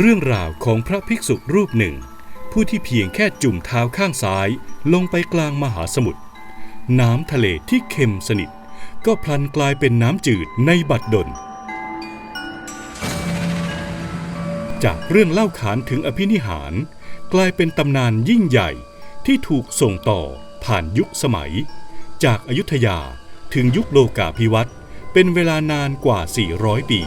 เรื่องราวของพระภิกษุรูปหนึ่ง ผู้ที่เพียงแค่จุ่มเท้าข้างซ้ายลงไปกลางมหาสมุทรน้ำทะเลที่เค็มสนิท ก็พลันกลายเป็นน้ำจืดในบัดดล จากเรื่องเล่าขานถึงอภินิหาร กลายเป็นตำนานยิ่งใหญ่ที่ถูกส่งต่อผ่านยุคสมัย จากอายุทยาถึงยุคโลกาภิวัตน์เป็นเวลานานกว่า 400 ปี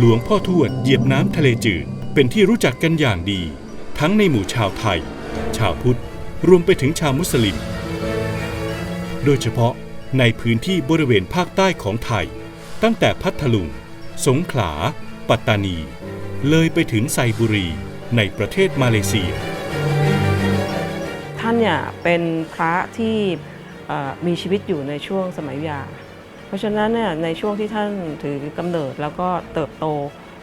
หลวงพ่อทวดเหยียบน้ำทะเลจืด เป็นที่รู้จักกันอย่างดี ทั้งในหมู่ชาวไทย ชาวพุทธ รวมไปถึงชาวมุสลิม โดยเฉพาะในพื้นที่บริเวณภาคใต้ของไทย ตั้งแต่พัทลุง สงขลา ปัตตานี เลยไปถึงไซบุรีในประเทศมาเลเซีย ท่านเนี่ยเป็นพระที่มีชีวิตอยู่ในช่วงสมัยยา เพราะฉะนั้นเนี่ยในช่วงที่ท่านถือกำเนิดแล้วก็เติบโต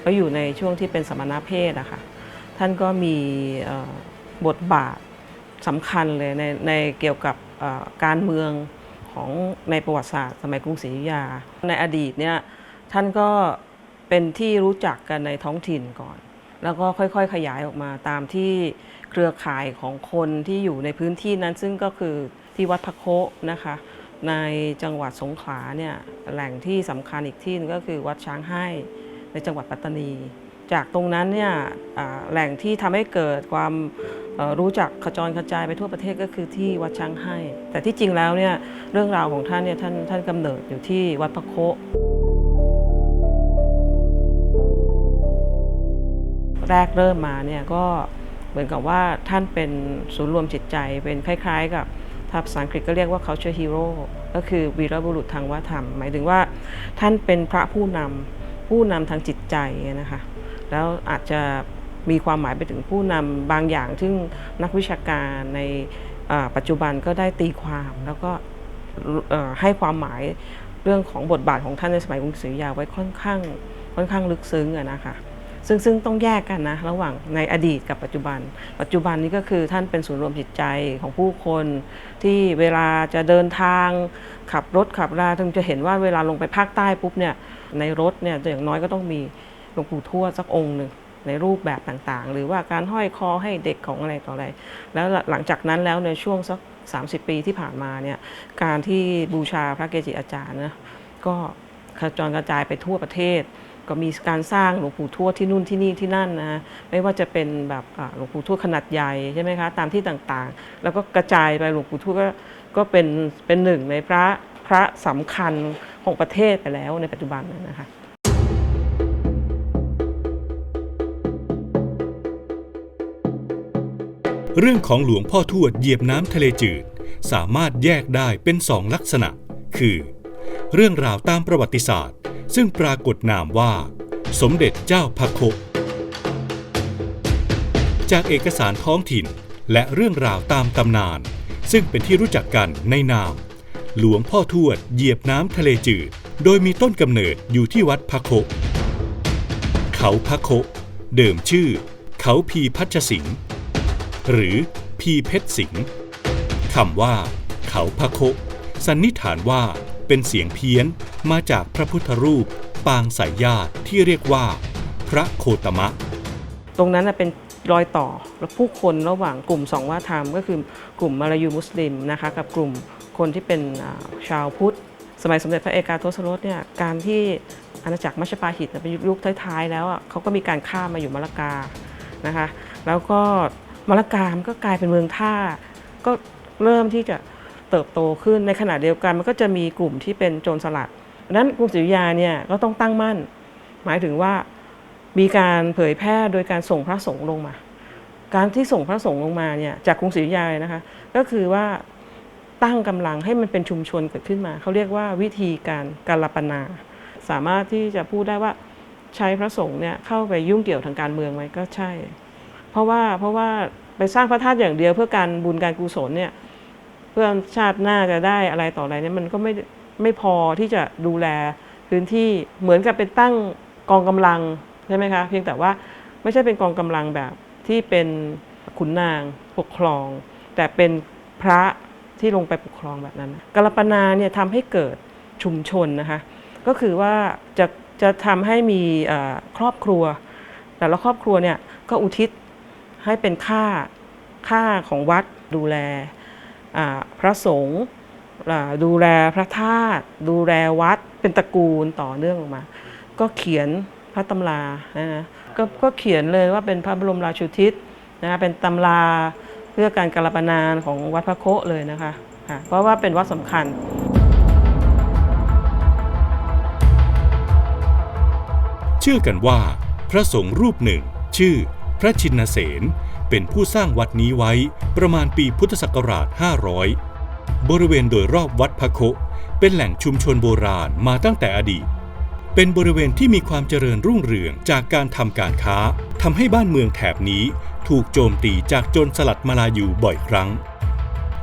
แล้วอยู่ในช่วงที่เป็นสมณเพศอะคะท่านก็มีบทบาทสำคัญเลยในในเกี่ยวกับการเมืองของในประวัติศาสตร์ สมัยกรุงศรีอยุธยา ในอดีตเนี่ยท่านก็เป็นที่รู้จักกันในท้องถิ่นก่อน แล้วก็ค่อยๆขยายออกมาตามที่เครือข่ายของคนที่อยู่ในพื้นที่นั้นซึ่งก็คือที่วัดพระโคนะคะ ในจังหวัดสงขลาเนี่ยแหล่งที่สำคัญอีกที่หนึงก็คือวัดช้างให้ในจังหวัดปัตตานี จากตรงนั้นเนี่ยแหล่งที่ทำให้เกิดความรู้จักขจรกระจายไปทั่วประเทศก็คือที่วัดช้างให้ แต่ที่จริงแล้วเนี่ยเรื่องราวของท่านเนี่ยท่านท่านกำเนิดอยู่ที่วัดพระโคแรกเริ่มมาเนี่ยก็เหมือนกับว่าท่านเป็นศูนย์รวมจิตใจเป็นคล้าย ๆ กับ ถ้าภาษาอังกฤษก็เรียกว่า culture hero ก็คือวีรบุรุษทางวัฒนธรรม หมายถึงว่าท่านเป็นพระผู้นำผู้นำทางจิตใจนะคะ แล้วอาจจะมีความหมายไปถึงผู้นำบางอย่าง ซึ่งนักวิชาการในปัจจุบันก็ได้ตีความแล้วก็ให้ความหมายเรื่องของบทบาทของท่านในสมัยกรุงศรีอยุธยาไว้ค่อนข้างค่อนข้างลึกซึ้งนะคะ ซึ่งซึ่งต้องแยกกันนะระหว่างในอดีตกับปัจจุบัน ปัจจุบันนี้ก็คือท่านเป็นศูนย์รวมจิตใจของผู้คน ที่เวลาจะเดินทาง ขับรถขับราถึงจะเห็นว่าเวลาลงไปภาคใต้ปุ๊บเนี่ยในรถเนี่ยอย่างน้อยก็ต้องมีหลวงปู่ทวดสักองค์หนึ่งในรูปแบบต่างๆ หรือว่าการห้อยคอให้เด็กของอะไรต่ออะไร แล้วหลังจากนั้นแล้วในช่วงสัก 30 ปีที่ผ่านมาเนี่ยการที่บูชาพระเกจิอาจารย์นะก็กระจรกระจายไปทั่วประเทศ ก็มีการสร้างหลวงปู่ทวดที่นู่นที่นี่ที่นั่นนะไม่ว่าจะเป็นแบบหลวงปู่ทวดขนาดใหญ่ใช่ไหมคะตามที่ต่างๆ แล้วก็กระจายไปหลวงปู่ทวดก็ก็เป็นเป็นหนึ่งในพระพระสำคัญของประเทศไปแล้วในปัจจุบันนะคะเรื่องของหลวงพ่อทวดเหยียบน้ำทะเลจืด สามารถแยกได้เป็นสองลักษณะ คือ เรื่องราวตามประวัติศาสตร์ ซึ่งปรากฏนามว่า สมเด็จเจ้าพระโคจากเอกสารท้องถิ่นและเรื่องราวตามตำนาน ซึ่งเป็นที่รู้จักกันในนาม หลวงพ่อทวดเหยียบน้ำทะเลจืด โดยมีต้นกำเนิดอยู่ที่วัดพระโค เขาพระโค เดิมชื่อ เขาพีพัชสิงห์หรือพีเพชรสิงห์คำว่า เขาพระโค สันนิษฐานว่าเป็นเสียงเพี้ยน มาจากพระพุทธรูป ปางสายญาติที่เรียกว่า พระโคตมะ ตรงนั้นเป็นรอยต่อผู้คนระหว่างกลุ่มสองว่าธรรม ก็คือกลุ่มมาลายูมุสลิมนะคะกับกลุ่มคนที่เป็นชาวพุทธ สมัยสมเด็จพระเอกาทศรสเนี่ยการที่อาณาจักรมัชปาหิตเป็นยุคท้ายๆ แล้วอะเขาก็มีการข้ามมาอยู่มะละกานะคะแล้วก็มะละกามนก็กลายเป็นเมืองท่า ก็เริ่มที่จะเติบโตขึ้นในขณะเดียวกันมันก็จะมีกลุ่มที่เป็นโจรสลัด นั้นกรุงศรีอยุธยาเนี่ยก็ต้องตั้งมั่น หมายถึงว่ามีการเผยแพร่โดยการส่งพระสงฆ์ลงมา การที่ส่งพระสงฆ์ลงมาเนี่ยจากกรุงศรีอยุธยานะคะ ก็คือว่าตั้งกำลังให้มันเป็นชุมชนเกิดขึ้นมา เขาเรียกว่าวิธีการการลปนา สามารถที่จะพูดได้ว่าใช้พระสงฆ์เนี่ยเข้าไปยุ่งเกี่ยวทางการเมืองไหมก็ใช่ เพราะว่าเพราะว่าไปสร้างพระธาตุอย่างเดียวเพื่อการบุญการกุศลเนี่ยเพื่อชาติหน้าจะได้อะไรต่ออะไรเนี่ยมันก็ไม่ ไม่พอที่จะดูแลพื้นที่เหมือนกับเป็นตั้งกองกำลังใช่ไหมคะเพียงแต่ว่าไม่ใช่เป็นกองกำลังแบบที่เป็นขุนนางปกครอง แต่เป็นพระที่ลงไปปกครองแบบนั้นกาลปนาเนี่ยทำให้เกิดชุมชนนะคะก็คือว่าจะจะทำให้มีครอบครัว แต่ละครอบครัวเนี่ยก็อุทิศให้เป็นค่าค่าของวัดดูแลพระสงฆ์ ดูแลพระธาตุดูแลวัดเป็นตระกูลต่อเนื่องออกมา ก็เขียนพระตำรานะฮะก็ก็เขียนเลยว่าเป็นพระบรมราชูทิศนะคะเป็นตำราเพื่อการกาลปนานของวัดพระโคเลยนะคะะเพราะว่าเป็นวัดสำคัญเชื่อกันว่า พระสงฆ์รูปหนึ่ง ชื่อ พระชินเสนเป็นผู้สร้างวัดนี้ไว้ประมาณปีพุทธศักราช 500 บริเวณโดยรอบวัดพะโคเป็นแหล่งชุมชนโบราณมาตั้งแต่อดีต เป็นบริเวณที่มีความเจริญรุ่งเรืองจากการทำการค้าทำให้บ้านเมืองแถบนี้ถูกโจมตีจากโจรสลัดมาลายูบ่อยครั้ง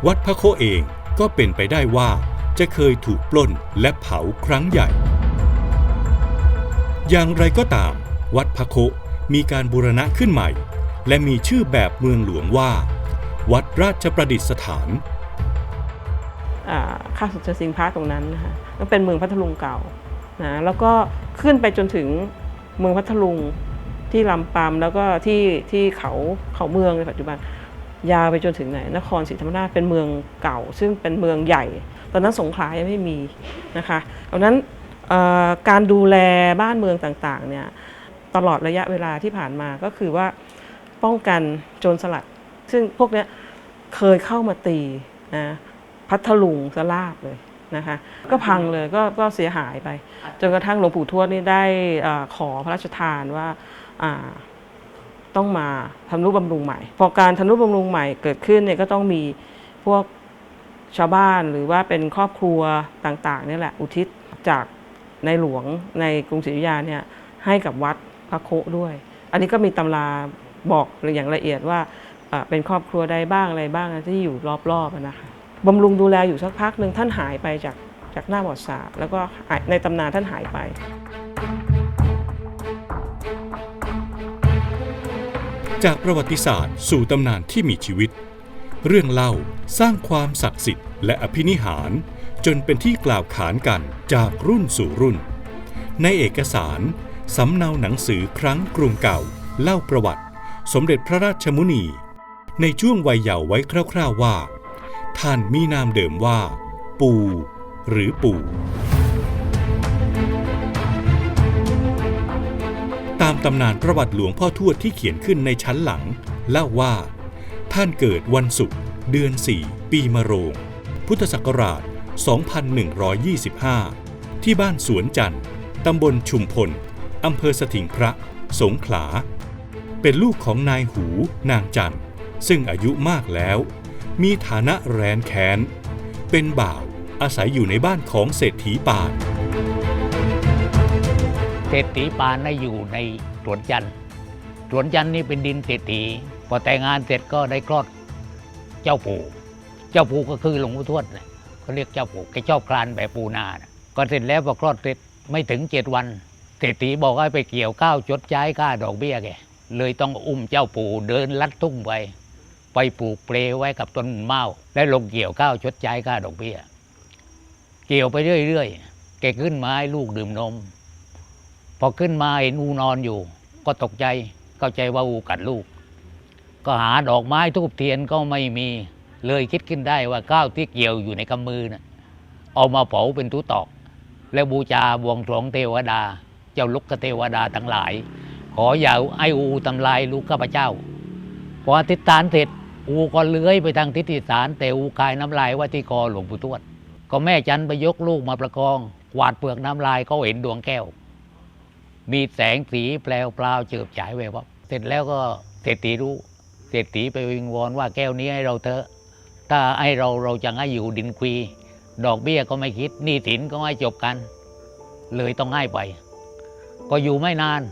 วัดพะโคเองก็เป็นไปได้ว่าจะเคยถูกปล้นและเผาครั้งใหญ่ อย่างไรก็ตาม วัดพะโคมีการบูรณะขึ้นใหม่ และมีชื่อแบบเมืองหลวงว่า วัดราชประดิษฐาน อ่าสุดจะสิงพระตรงนั้นนะคะก็เป็นเมืองพัทลุงเก่านะแล้วก็ขึ้นไปจนถึงเมืองพัทลุงที่ลำปำแล้วก็ที่ที่เขาเขาเมืองในปัจจุบันยาวไปจนถึงไหน นครศรีธรรมราชเป็นเมืองเก่า ซึ่งเป็นเมืองใหญ่ ตอนนั้นสงขลายังไม่มีนะคะเพราะนั้นการดูแลบ้านเมืองต่างๆเนี่ยตลอดระยะเวลาที่ผ่านมาก็คือว่าป้องกันโจรสลัด ซึ่งพวกนี้เคยเข้ามาตีนะ พัทลุงสลาบเลยนะคะก็พังเลยก็ก็เสียหายไป จนกระทั่งหลวงปู่ทวดนี่ได้ขอพระราชทานว่าต้องมาทำนุบำรุงใหม่ พอการทำนุบำรุงใหม่เกิดขึ้นเนี่ยก็ต้องมีพวกชาวบ้านหรือว่าเป็นครอบครัวต่างๆนี่แหละอุทิศจากในหลวงในกรุงศรีอยุธยาเนี่ยให้กับวัดพระโคด้วย อันนี้ก็มีตำราบอกอย่างละเอียดว่าเป็นครอบครัวใดบ้างอะไรบ้างที่อยู่รอบๆนะคะ บำรุงดูแลอยู่สักพักหนึ่งท่านหายไปจากจากหน้าบอดศาสตร์แล้วก็ในตำนานท่านหายไป จากประวัติศาสตร์ สู่ตำนานที่มีชีวิต เรื่องเล่าสร้างความศักดิ์สิทธิ์และอภินิหาร จนเป็นที่กล่าวขานกันจากรุ่นสู่รุ่น ในเอกสารสำเนาหนังสือครั้งกรุงเก่า เล่าประวัติ สมเด็จพระราชมุนี ในช่วงวัยเยาว์ไว้คร่าว ๆว่า ท่านมีนามเดิมว่า ปูหรือปู่ ตามตำนานประวัติหลวงพ่อทวดที่เขียนขึ้นในชั้นหลัง เล่าว่า ท่านเกิดวันศุกร์เดือน 4 ปีมะโรง พุทธศักราช 2125 ที่บ้านสวนจันทร์ตำบลชุมพลอำเภอสถิงพระ สงขลา เป็นลูกของนายหูนางจันทร์ซึ่งอายุมากแล้ว มีฐานะแรนแค้น เป็นบ่าวอาศัยอยู่ในบ้านของเศรษฐีปานเศรษฐีปานน่ะอยู่ในสวนจันทร์สวนจันทร์นี่เป็นดินเศรษฐีพอแต่งงานเสร็จก็ได้คลอดเจ้าปู่ เจ้าปู่ก็คือหลวงปู่ทวดเนี่ยเขาเรียกเจ้าปู่แกชอบคลานแบบปูนานะก็เสร็จแล้วพอคลอดเสร็จไม่ถึงเจ็ดวันเศรษฐีบอกให้ไปเกี่ยวข้าวจดใช้ค่าดอกเบี้ยแกเลยต้องอุ้มเจ้าปู่เดินลัดทุ่งไป ไปปลูกเปลไว้กับต้นเมาและลงเกี่ยวข้าวชดใช้ค่าดอกเบี้ย เกี่ยวไปเรื่อยๆแกขึ้นมาให้ลูกดื่มนม พอขึ้นมาเห็นอูนอนอยู่ ก็ตกใจเข้าใจว่าอูกัดลูก ก็หาดอกไม้ทูบเทียนก็ไม่มีเลยคิดขึ้นได้ว่าข้าวที่เกี่ยวอยู่ในกำมือน่ะเอามาเผาเป็นทุตอก แล้วบูชาบวงสรวงเทวดา เจ้าลุกเทวดาทั้งหลาย ขออย่าให้อูทำลายลูกข้าพเจ้า พออธิษฐานเสร็จ อูก็เลื้อยไปทางทิศอีสานแต่อูคายน้ำลายว่าที่คอหลวงปู่ทวด ก็แม่จันไปยกลูกมาประคองกวาดเปลือกน้ำลายเขาเห็นดวงแก้ว มีแสงสีแปลวปลาวเจิบฉายแวววับเสร็จแล้วก็เศรษฐีรู้เศรษฐีไปวิงวอนว่าแก้วนี้ให้เราเถอะถ้าให้เราเราจะให้อยู่ดินควีดอกเบี้ยก็ไม่คิดหนี้สินก็ไม่จบกัน เลยต้องให้ไป ก็อยู่ไม่นาน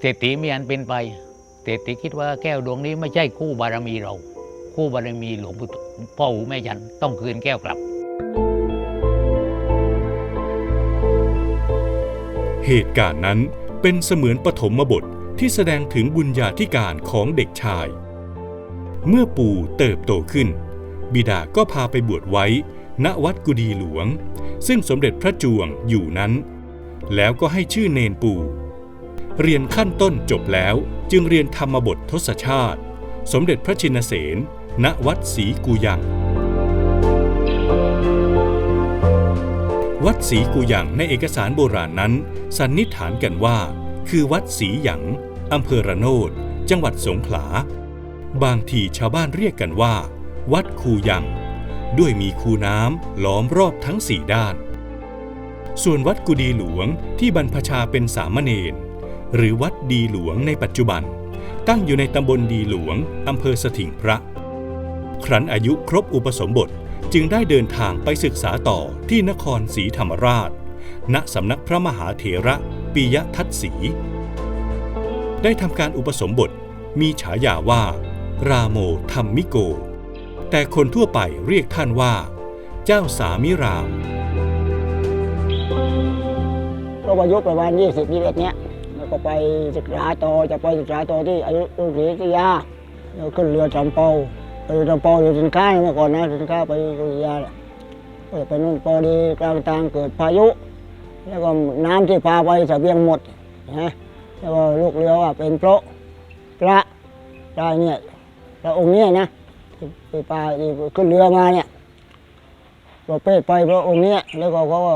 เศรษฐีมีอันเป็นไป เศรษฐีคิดว่าแก้วดวงนี้ไม่ใช่คู่บารมีเรา คู่บารมีหลวงปู่พ่อหูแม่ยันต้องคืนแก้วกลับ เหตุการณ์นั้นเป็นเสมือนปฐมบทที่แสดงถึงบุญญาธิการของเด็กชาย เมื่อปู่เติบโตขึ้น บิดาก็พาไปบวชไว้ ณวัดกุดีหลวง ซึ่งสมเด็จพระจวงอยู่นั้น แล้วก็ให้ชื่อเนนปู่ เรียนขั้นต้นจบแล้วจึงเรียนธรรมบททศชาติ สมเด็จพระชินเสน ณ วัดศรีกูยัง วัดศรีกูยังในเอกสารโบราณนั้น สันนิษฐานกันว่า คือวัดศรีหยังอำเภอระโนด จังหวัดสงขลา บางทีชาวบ้านเรียกกันว่า วัดคูยังด้วยมีคูน้ำล้อมรอบทั้งสี่ด้าน ส่วนวัดกุดีหลวงที่บรรพชาเป็นสามเณร หรือวัดดีหลวงในปัจจุบัน ตั้งอยู่ในตำบลดีหลวงอำเภอสถิงพระ ครั้นอายุครบอุปสมบทจึงได้เดินทางไปศึกษาต่อที่นครศรีธรรมราช ณสำนักพระมหาเถระปิยทัตสีได้ทำการอุปสมบทมีฉายาว่า ราโมธรรมิโก แต่คนทั่วไปเรียกท่านว่า เจ้าสามิรามก็อายุประมาณ20 21เนี้ยแล้ว ก็ไปศึกษาต่อจะไปศึกษาต่อที่อายุศรีอยุธยาแล้วขึ้นเรือจำเปาเรือจำเปาอยู่สินค้าเมื่อก่อนนะสินค้าไปอยุธยาเนี่ยก็ไปนู่นพอดีกลางทางเกิดพายุ แล้วก็น้ำที่พาไปเสบียงหมดนะแล้วก็ลูกเรือว่าเป็นเพราะพระพระเนี่ยพระองค์เนี่ยนะที่ที่พาขึ้นเรือมาเนี่ยประเภทไปพระองค์เนี้ยแล้วก็เขาก็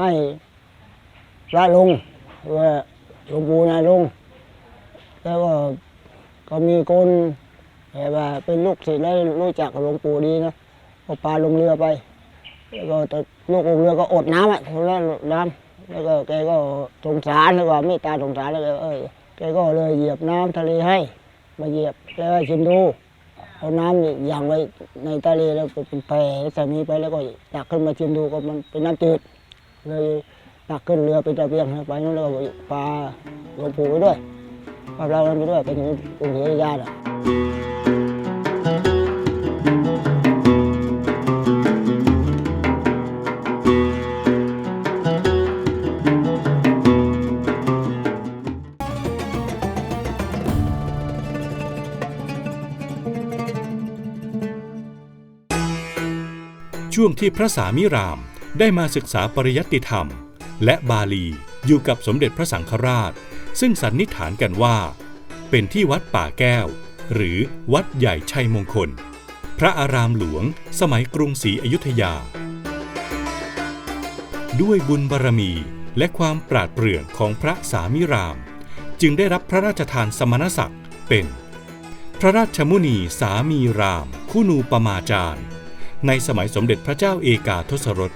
ให้พระลุงว่า หลวงปู่นายลุงแล้วก็ก็มีคนแบบว่าเป็นลูกศิษย์แล้วรู้จักกับหลวงปู่ดีนะก็พาลงเรือไป แล้วก็แต่ลูกลงเรือก็อดน้ำอะคนละน้ำแล้วก็แกก็สงสารแล้วก็เมตตาสงสารแล้วก็เอ้ยแกก็เลยเหยียบน้ำทะเลให้ มาเหยียบแล้วชิมดูเอาน้ำนี่อย่างไว้ในทะเลแล้วเป็นแพใส่มีไปแล้วก็ตักขึ้นมาชิมดูก็มันเป็นน้ำจืดเลย ตักขึ้นเรือเป็นตะเบียงไปนู่นแล้วก็ปลาหลวงปู่ไปด้วยปลาเราไปด้วยเป็นองค์เฮียญาติอะช่วงที่พระสามิรามได้มาศึกษาปริยัติธรรม และบาลีอยู่กับสมเด็จพระสังฆราช ซึ่งสันนิษฐานกันว่า เป็นที่วัดป่าแก้ว หรือวัดใหญ่ชัยมงคล พระอารามหลวงสมัยกรุงศรีอยุธยา ด้วยบุญบารมีและความปราดเปรื่องของพระสามิราม จึงได้รับพระราชทานสมณศักดิ์เป็น พระราชมุนีสามีรามคุณูปมาจารย์ ในสมัยสมเด็จพระเจ้าเอกาทศรถ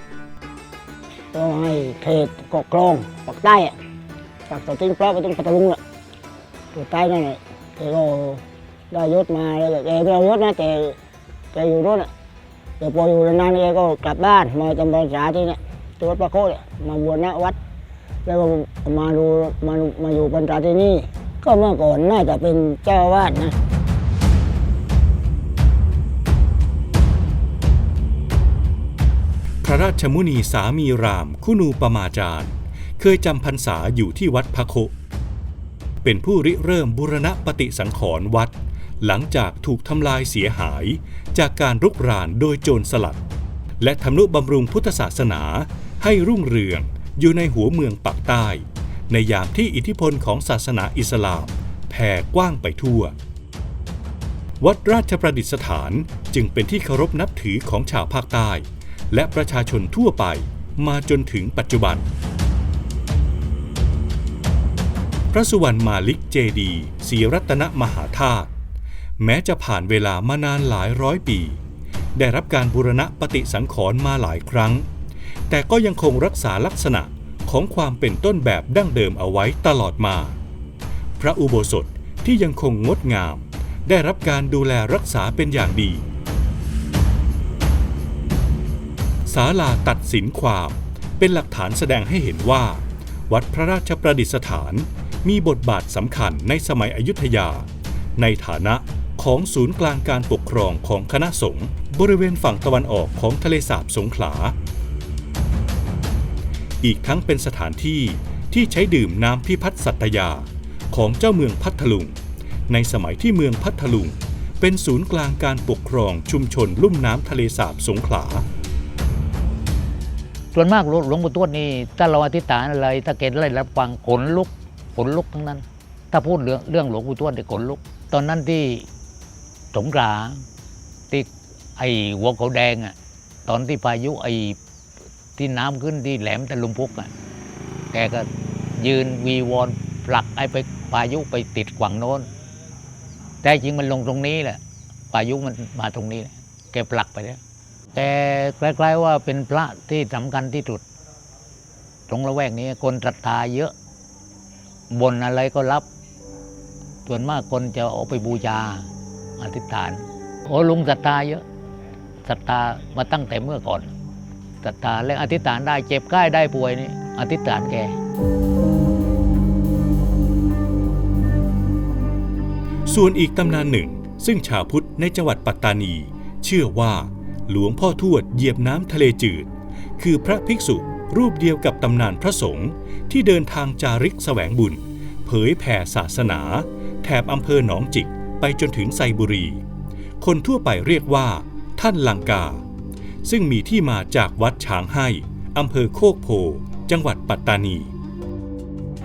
สก็ให้เขตเกาะกลองปากใต้อะจากสติงพระไปถึงปัตตาลุงน่ะตัวใต้นั่นแหละแกก็ได้ยศมาแล้วก็แกไม่เอายศนะแต่แกอยู่นู่นอะแต่พออยู่นานๆแกก็กลับบ้านมาจำพรรษาที่เนี่ยที่วัดพระโคเนี่ยมาบวชณวัด แล้วก็มาดูมามาอยู่พรรษาที่นี่ ก็เมื่อก่อนน่าจะเป็นเจ้าวาสนะ พระราชมุนีสามีรามคุณูปมาจารย์ เคยจำพรรษาอยู่ที่วัดพระโค เป็นผู้ริเริ่มบูรณปฏิสังขรณ์วัด หลังจากถูกทำลายเสียหายจากการรุกรานโดยโจรสลัด และทำนุบำรุงพุทธศาสนาให้รุ่งเรืองอยู่ในหัวเมืองปักใต้ ในยามที่อิทธิพลของศาสนาอิสลามแผ่กว้างไปทั่ว วัดราชประดิษฐานจึงเป็นที่เคารพนับถือของชาวภาคใต้ และประชาชนทั่วไปมาจนถึงปัจจุบัน พระสุวรรณมาลิกเจดีศรีรัตนมหาธาตุแม้จะผ่านเวลามานานหลายร้อยปี ได้รับการบูรณะปฏิสังขรณ์มาหลายครั้ง แต่ก็ยังคงรักษาลักษณะของความเป็นต้นแบบดั้งเดิมเอาไว้ตลอดมา พระอุโบสถที่ยังคงงดงาม ได้รับการดูแลรักษาเป็นอย่างดี ศาลาตัดสินความ เป็นหลักฐานแสดงให้เห็นว่า วัดพระราชประดิษฐานมีบทบาทสำคัญในสมัยอยุธยา ในฐานะของศูนย์กลางการปกครองของคณะสงฆ์บริเวณฝั่งตะวันออกของทะเลสาบสงขลา อีกทั้งเป็นสถานที่ที่ใช้ดื่มน้ำพิพัฒน์สัตยา ของเจ้าเมืองพัทลุง ในสมัยที่เมืองพัทลุง เป็นศูนย์กลางการปกครองชุมชนลุ่มน้ำทะเลสาบสงขลา ส่วนมากหลวงปู่ทวดนี่ถ้าเราอธิษฐานอะไรถ้าเกณฑ์อะไรรับฟังขนลุกขนลุกทั้งนั้น ถ้าพูดเรื่องเรื่องหลวงปู่ทวดเนี่ยขนลุก ตอนนั้นที่สงขลาที่ไอ้หัวเขาแดงอะตอนที่พายุไอ้ที่น้ำขึ้นที่แหลมตะลุมพุกอะแกก็ยืนวีวอนผลักไอ้ไปพายุไปติดฝั่งโน้น แต่จริงมันลงตรงนี้แหละพายุมันมาตรงนี้แกผลักไปแล้ว แต่คล้าย ๆว่าเป็นพระที่สำคัญที่สุด ตรงละแวกนี้คนศรัทธาเยอะ บนอะไรก็รับ ส่วนมากคนจะเอาไปบูชาอธิษฐาน โอ้ลุงศรัทธาเยอะศรัทธามาตั้งแต่เมื่อก่อนศรัทธาและอธิษฐานได้เจ็บใกล้ได้ป่วยนี่อธิษฐานแกส่วนอีกตำนานหนึ่ง ซึ่งชาวพุทธในจังหวัดปัตตานี เชื่อว่า หลวงพ่อทวดเหยียบน้ำทะเลจืด คือพระภิกษุรูปเดียวกับตำนานพระสงฆ์ที่เดินทางจาริกแสวงบุญ เผยแผ่ศาสนา แถบอำเภอหนองจิกไปจนถึงไซบุรี คนทั่วไปเรียกว่า ท่านลังกา ซึ่งมีที่มาจากวัดช้างให้อำเภอโคกโพ จังหวัดปัตตานี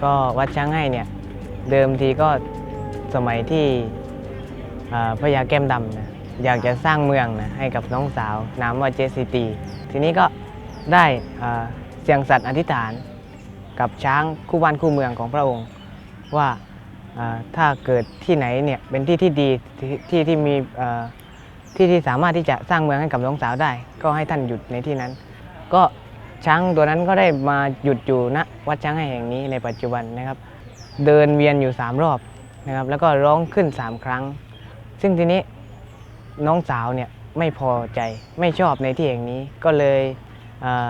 ก็วัดช้างให้เนี่ยเดิมทีก็สมัยที่พระยาแก้มดำนะ อยากจะสร้างเมืองนะให้กับน้องสาวนามว่าเจสิตีทีนี้ก็ได้เสียงสัตย์อธิษฐาน กับช้างคู่บ้านคู่เมืองของพระองค์ ว่าถ้าเกิดที่ไหนเนี่ยเป็นที่ที่ดีที่ที่มีที่ที่สามารถที่จะสร้างเมืองให้กับน้องสาวได้ ก็ให้ท่านหยุดในที่นั้น ก็ช้างตัวนั้นก็ได้มาหยุดอยู่ณวัดช้างแห่งนี้ในปัจจุบันนะครับ เดินเวียนอยู่ 3 รอบนะครับแล้วก็ร้องขึ้น 3 ครั้ง ซึ่งทีนี้ น้องสาวเนี่ยไม่พอใจไม่ชอบในที่แห่งนี้ก็เลยเออ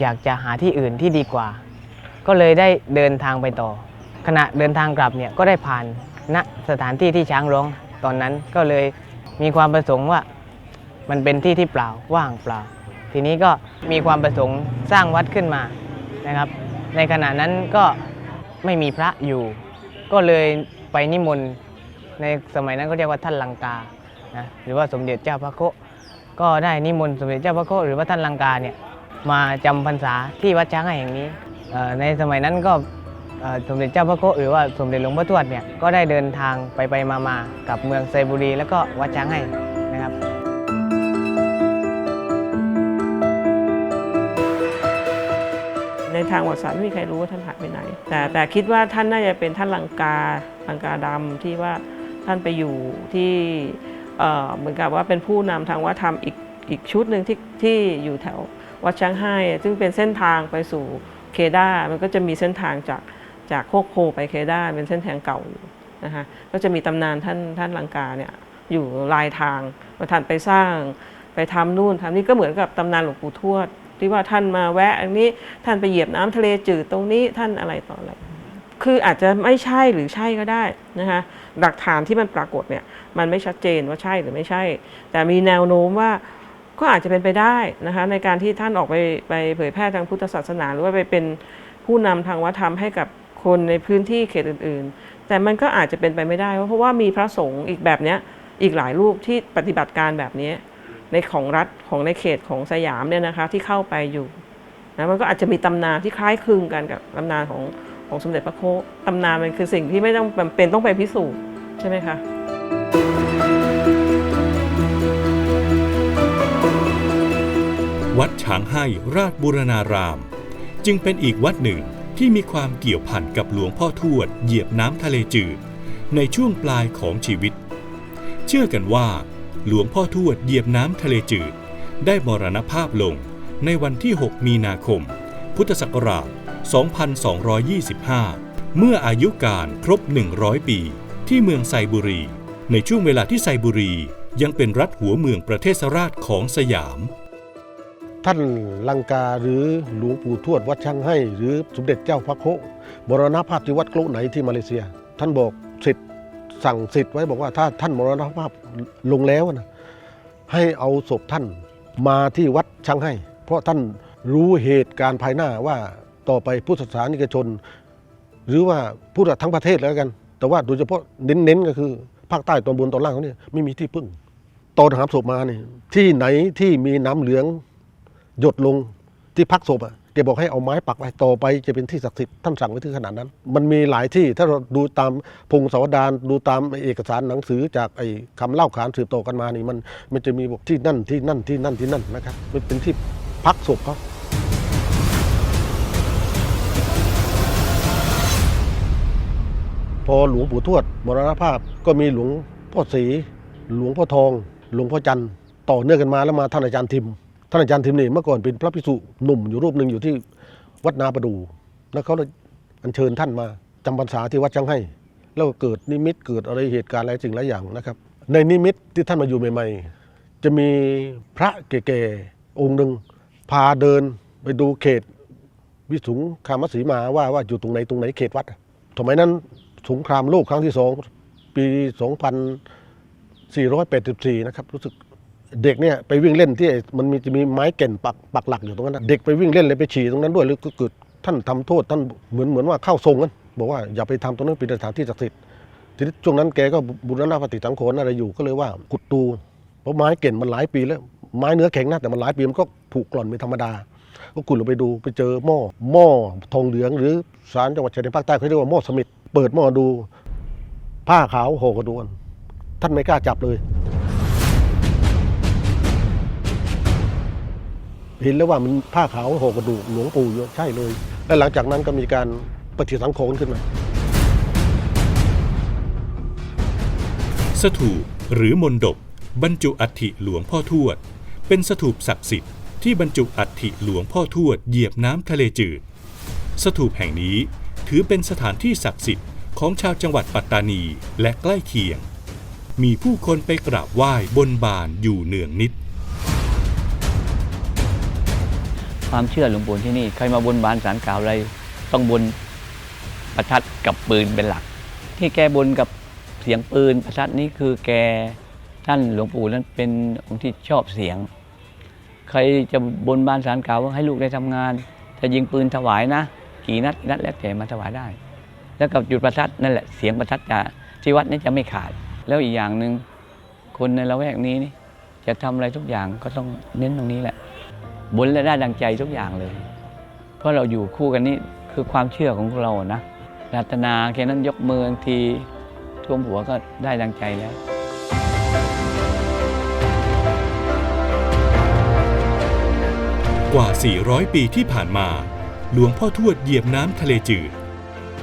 อยากจะหาที่อื่นที่ดีกว่า ก็เลยได้เดินทางไปต่อ ขณะเดินทางกลับเนี่ยก็ได้ผ่านณสถานที่ที่ช้างร้องตอนนั้นก็เลยมีความประสงค์ว่ามันเป็นที่ที่เปล่าว่างเปล่า ทีนี้ก็มีความประสงค์สร้างวัดขึ้นมานะครับ ในขณะนั้นก็ไม่มีพระอยู่ ก็เลยไปนิมนต์ในสมัยนั้นก็เรียกว่าท่านลังกา นะหรือว่าสมเด็จเจ้าพระโคก็ได้นิมนต์สมเด็จเจ้าพระโคหรือว่าท่านลังกาเนี่ยมาจำพรรษาที่วัดช้างแห่งนี้ ในสมัยนั้นก็สมเด็จเจ้าพระโคหรือว่าสมเด็จหลวงพ่อทวดเนี่ยก็ได้เดินทางไปไปมามากับเมืองไซบุรี แล้วก็วัดช้างให้นะครับในทางประวัติศาสตร์ไม่มีใครรู้ว่าท่านหายไปไหน แต่แต่คิดว่าท่านน่าจะเป็นท่านลังกาลังกาดำที่ว่าท่านไปอยู่ที่ เหมือนกับว่าเป็นผู้นำทางวัฒนธรรมอีกอีกชุดหนึ่งที่ที่อยู่แถววัดช้างให้ ซึ่งเป็นเส้นทางไปสู่เคดามันก็จะมีเส้นทางจากจากโคกโพไปเคด้าเป็นเส้นทางเก่าอยู่นะคะก็จะมีตำนานท่านท่านลังกาเนี่ยอยู่ลายทางว่าท่านไปสร้างไปทำนู่นทำนี่ก็เหมือนกับตำนานหลวงปู่ทวด ที่ว่าท่านมาแวะอันนี้ท่านไปเหยียบน้ำทะเลจืดตรงนี้ท่านอะไรต่ออะไรคืออาจจะไม่ใช่หรือใช่ก็ได้นะคะหลักฐานที่มันปรากฏเนี่ย มันไม่ชัดเจนว่าใช่หรือไม่ใช่ แต่มีแนวโน้มว่าก็อาจจะเป็นไปได้นะคะในการที่ท่านออกไปไปเผยแพร่ทางพุทธศาสนา หรือว่าไปเป็นผู้นำทางวัฒนธรรมให้กับคนในพื้นที่เขตอื่น ๆ แต่มันก็อาจจะเป็นไปไม่ได้ เพราะว่ามีพระสงฆ์อีกแบบเนี้ยอีกหลายรูปที่ปฏิบัติการแบบนี้ในของรัฐของในเขตของสยามเนี่ยนะคะที่เข้าไปอยู่นะมันก็อาจจะมีตำนานที่คล้ายคลึงกันกับตำนานของของสมเด็จพระโคตำนานมันคือสิ่งที่ไม่ต้องเป็นต้องไปพิสูจน์ใช่ไหมคะ วัดฉางให้ราชบูรณาราม จึงเป็นอีกวัดหนึ่งที่มีความเกี่ยวพันกับหลวงพ่อทวดเหยียบน้ำทะเลจืด ในช่วงปลายของชีวิต เชื่อกันว่า หลวงพ่อทวดเหยียบน้ำทะเลจืด ได้มรณภาพลงในวันที่ 6 มีนาคม พุทธศักราช 2225 เมื่ออายุการครบ 100 ปี ที่เมืองไซบุรี ในช่วงเวลาที่ไซบุรียังเป็นรัฐหัวเมืองประเทศราชของสยาม ท่านลังกาหรือหลวงปู่ทวดวัดช่างให้ หรือสมเด็จเจ้าพระโคะมรณภาพที่วัดโกลไหนที่มาเลเซีย ท่านบอกสิทธิ์สั่งสิทธิ์ไว้บอกว่าถ้าท่านมรณภาพลงแล้วนะให้เอาศพท่านมาที่วัดช่างให้ เพราะท่านรู้เหตุการณ์ภายหน้าว่าต่อไปพุทธศาสนิกชน หรือว่าพูดทั้งประเทศแล้วกัน แต่ว่าโดยเฉพาะเน้นๆก็คือภาคใต้ตอนบนตอนล่างเขาเนี่ยไม่มีที่พึ่งตอนหามศพมาเนี่ยที่ไหนที่มีน้ำเหลือง หยดลงที่พักศพอะแกบอกให้เอาไม้ปักไว้ต่อไปจะเป็นที่ศักดิ์สิทธิ์ท่านสั่งไว้ถึงขนาดนั้น มันมีหลายที่ถ้าเราดูตามพงศาวดารดูตามเอกสารหนังสือจากไอ้คำเล่าขานสืบต่อกันมานี่มันมันจะมีบอกที่นั่นที่นั่นที่นั่นที่นั่นนะครับมันเป็นที่พักศพเขาพอหลวงปู่ทวดมรณภาพก็มีหลวงพ่อศรีหลวงพ่อทอง หลวงพ่อจันต่อเนื่องกันมาแล้วมาท่านอาจารย์ทิม ท่านอาจารย์ทิมนี่เมื่อก่อนเป็นพระภิกษุหนุ่มอยู่รูปหนึ่งอยู่ที่วัดนาประดู แล้วเขาเลยอัญเชิญท่านมาจำพรรษาที่วัดช่างให้ แล้วเกิดนิมิตเกิดอะไรเหตุการณ์อะไรสิ่งหลายอย่างนะครับ ในนิมิตที่ท่านมาอยู่ใหม่ ๆ จะมีพระแก่ๆองค์หนึ่งพาเดินไปดูเขตวิสุงคามสีมาว่าว่าอยู่ตรงไหนตรงไหนเขตวัดอะสมัยนั้นสงครามโลกครั้งที่สองปี 2484 นะครับรู้สึก เด็กเนี่ยไปวิ่งเล่นที่มันมีจะมีไม้เก่นปักปักหลักอยู่ตรงนั้นนะเด็กไปวิ่งเล่นเลยไปฉี่ตรงนั้นด้วยหรือก็เกิดท่านทำโทษท่านเหมือนเหมือนว่าเข้าทรงกันบอกว่าอย่าไปทำตรงนั้นเป็นสถานที่ศักดิ์สิทธิ์ทีนี้ช่วงนั้นแกก็บุรณะปฏิสังขรณ์อะไรอยู่ก็เลยว่าขุดตูเพราะไม้เก่นมันหลายปีแล้ว ไม้เนื้อแข็งนะแต่มันหลายปีมันก็ผุกร่อนเป็นธรรมดา ก็ขุดลงไปดูไปเจอหม้อหม้อทองเหลือง หรือสารจังหวัดชายแดนภาคใต้เขาเรียกว่าหม้อสมิธเปิดหม้อดู ผ้าขาวห่อกระดวน ท่านไม่กล้าจับเลย เห็นแล้วว่ามันผ้าขาวห่อกระดูกหลวงปู่อยู่ใช่เลย และหลังจากนั้นก็มีการปฏิสังขรณ์ขึ้นมา สถูปหรือมนดบบรรจุอัฐิหลวงพ่อทวด เป็นสถูปศักดิ์สิทธิ์ที่บรรจุอัฐิหลวงพ่อทวดเหยียบน้ำทะเลจืด สถูปแห่งนี้ถือเป็นสถานที่ศักดิ์สิทธิ์ของชาวจังหวัดปัตตานีและใกล้เคียง มีผู้คนไปกราบไหว้บนบานอยู่เนืองนิด ความเชื่อหลวงปู่ที่นี่ใครมาบนบานสารกล่าวอะไรต้องบนประทัดกับปืนเป็นหลัก ที่แกบนกับเสียงปืนประทัดนี้คือแกท่านหลวงปู่นั้นเป็นองค์ที่ชอบเสียง ใครจะบนบานสารกล่าวว่าให้ลูกได้ทำงานจะยิงปืนถวายนะ กี่นัดนัดแล้วแต่มาถวายได้ แล้วกับจุดประทัดนั่นแหละเสียงประทัดจะที่วัดนี้จะไม่ขาด แล้วอีกอย่างหนึ่งคนในละแวกนี้นี่จะทำอะไรทุกอย่างก็ต้องเน้นตรงนี้แหละ บนและได้ดังใจทุกอย่างเลย เพราะเราอยู่คู่กันนี่คือความเชื่อของเรานะรัตนาแค่นั้นยกมือบางทีท่วมหัวก็ได้ดังใจแล้วกว่า 400 ปีที่ผ่านมา หลวงพ่อทวดเหยียบน้ำทะเลจืด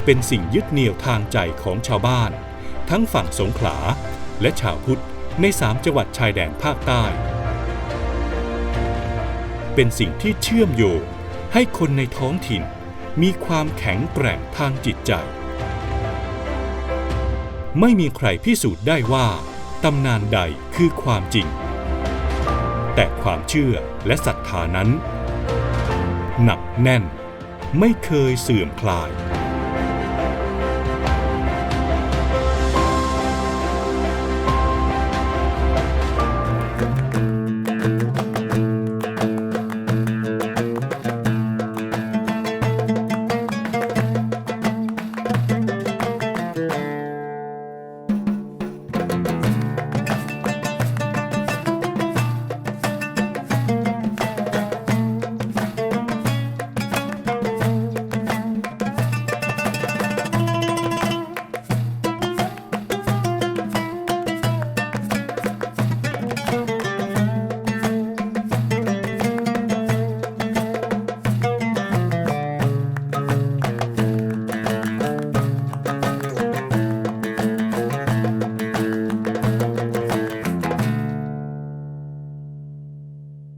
เป็นสิ่งยึดเหนี่ยวทางใจของชาวบ้าน ทั้งฝั่งสงขลา และชาวพุทธในสามจังหวัดชายแดนภาคใต้ เป็นสิ่งที่เชื่อมโยงให้คนในท้องถิ่น มีความแข็งแกร่งทางจิตใจ ไม่มีใครพิสูจน์ได้ว่าตำนานใดคือความจริง แต่ความเชื่อและศรัทธานั้น หนักแน่นไม่เคยเสื่อมคลาย